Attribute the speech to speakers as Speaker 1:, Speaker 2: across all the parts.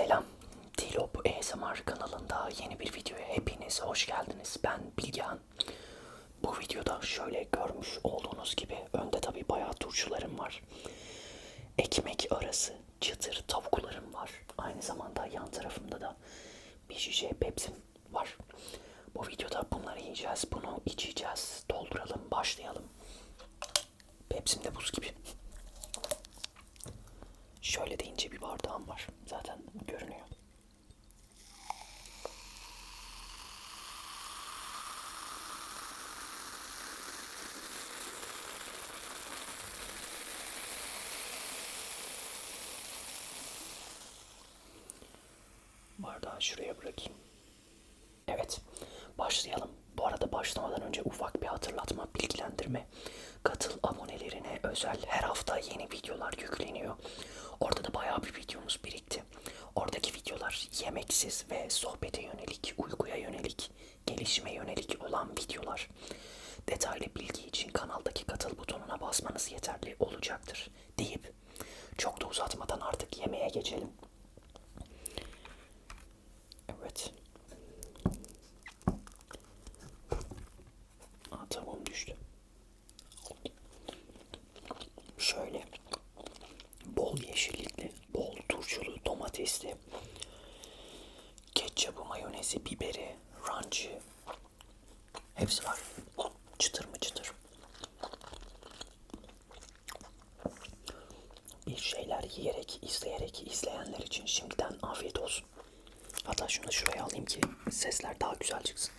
Speaker 1: Selam. Dilop ASMR kanalında yeni bir videoya hepiniz hoş geldiniz. Ben Bilgehan. Bu videoda şöyle görmüş olduğunuz gibi önde tabi bayağı turşularım var. Ekmek arası çıtır tavuklarım var. Aynı zamanda yan tarafımda da bir şişe pepsim var. Bu videoda bunları yiyeceğiz, bunu içeceğiz. Dolduralım, başlayalım. Pepsim de buz gibi. Şöyle de ince bir bardağım var. Zaten görünüyor. Bardağı şuraya bırakayım. Evet, başlayalım. Bu arada başlamadan önce ufak bir hatırlatma, bilgilendirme. Katıl abonelerine özel her hafta yeni videolar yükleniyor. Orada da bayağı bir videomuz birikti. Oradaki videolar yemeksiz ve sohbete yönelik, uykuya yönelik, gelişime yönelik olan videolar. Detaylı bilgi için kanaldaki katıl butonuna basmanız yeterli olacaktır deyip çok da uzatmadan artık yemeğe geçelim. Evet. Aa, tavuğum düştü. Şöyle bol yeşillikli, bol turşulu, domatesli, ketçapı, mayonezi, biberi, rancı hepsi var. Çıtır mı çıtır. Bir şeyler yiyerek, izleyerek izleyenler için şimdiden afiyet olsun. Hatta şunu da şuraya alayım ki sesler daha güzel çıksın.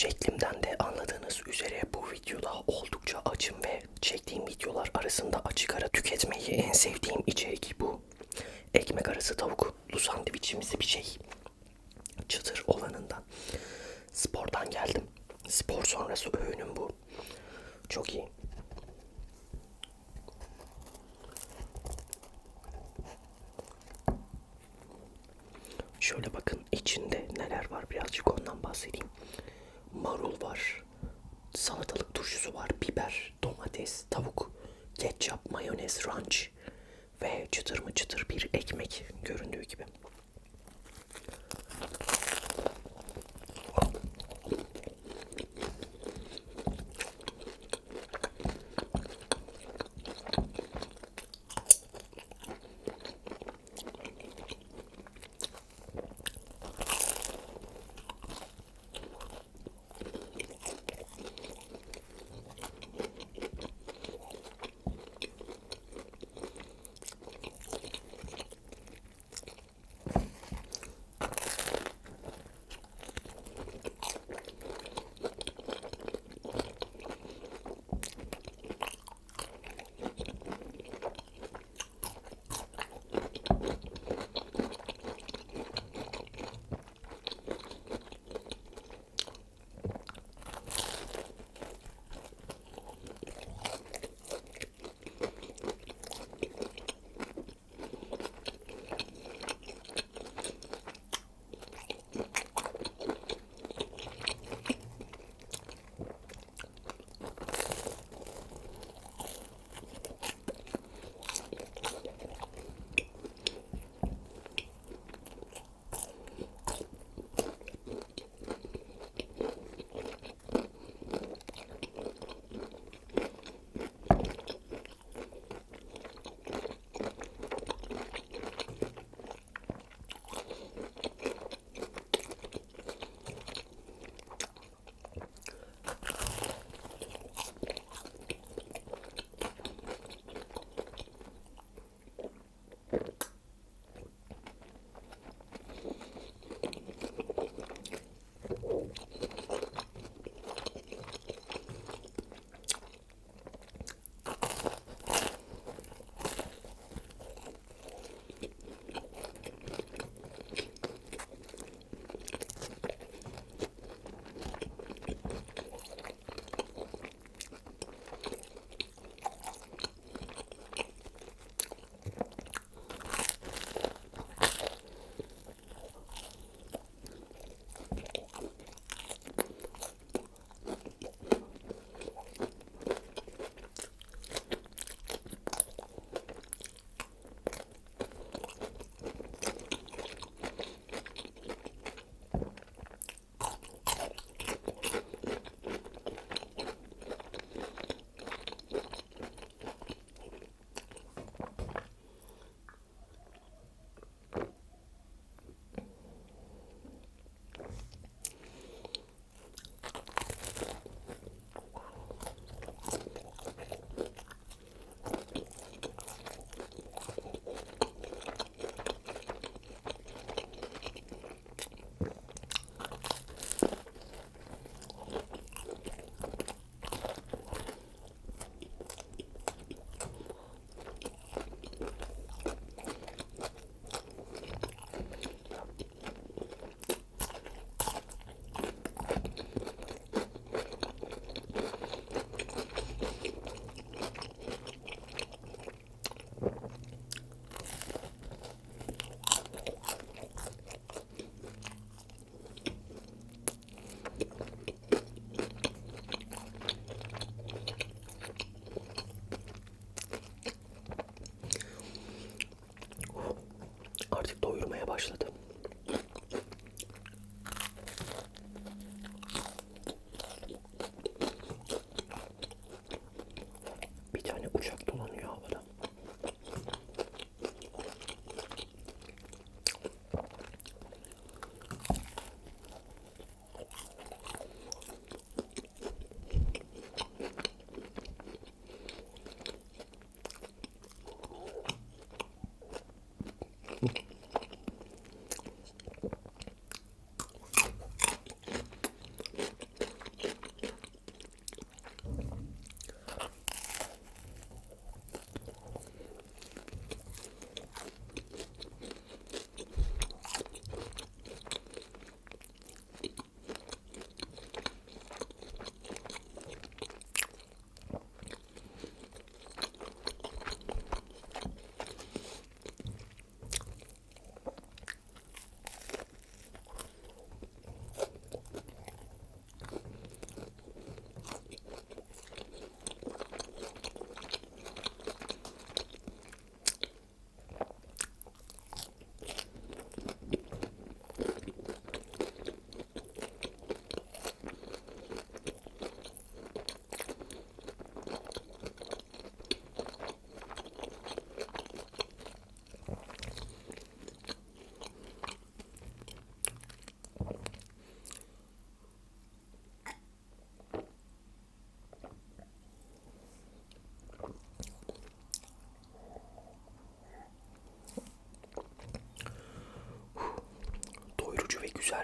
Speaker 1: Şeklimden de anladığınız üzere bu videoda oldukça açım ve çektiğim videolar arasında açık ara tüketmeyi en sevdiğim içerik bu. Ekmek arası tavuklu sandviçimizi bir şey çıtır olanından. Spordan geldim. Spor sonrası öğünüm bu. Çok iyi.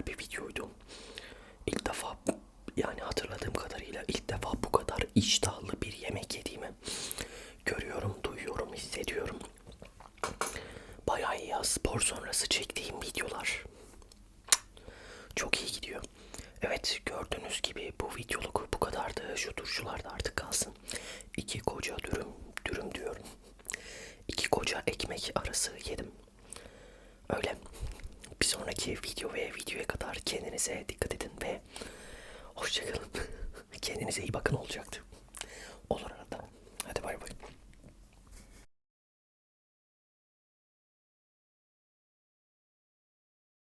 Speaker 1: Bir videoydu. İlk defa yani hatırladığım kadarıyla ilk defa bu kadar iştahlı bir yemek yediğimi görüyorum, duyuyorum, hissediyorum. Bayağı iyi ya spor sonrası çektiğim videolar. Çok iyi gidiyor. Evet gördüğünüz gibi bu videoluk bu kadardı. Şu turşular da artık kalsın. İki koca dürüm, dürüm diyorum. İki koca ekmek arası yedim. Öyle. Bir sonraki video ve videoya kadar kendinize dikkat edin ve hoşçakalın. Kendinize iyi bakın olacaktı.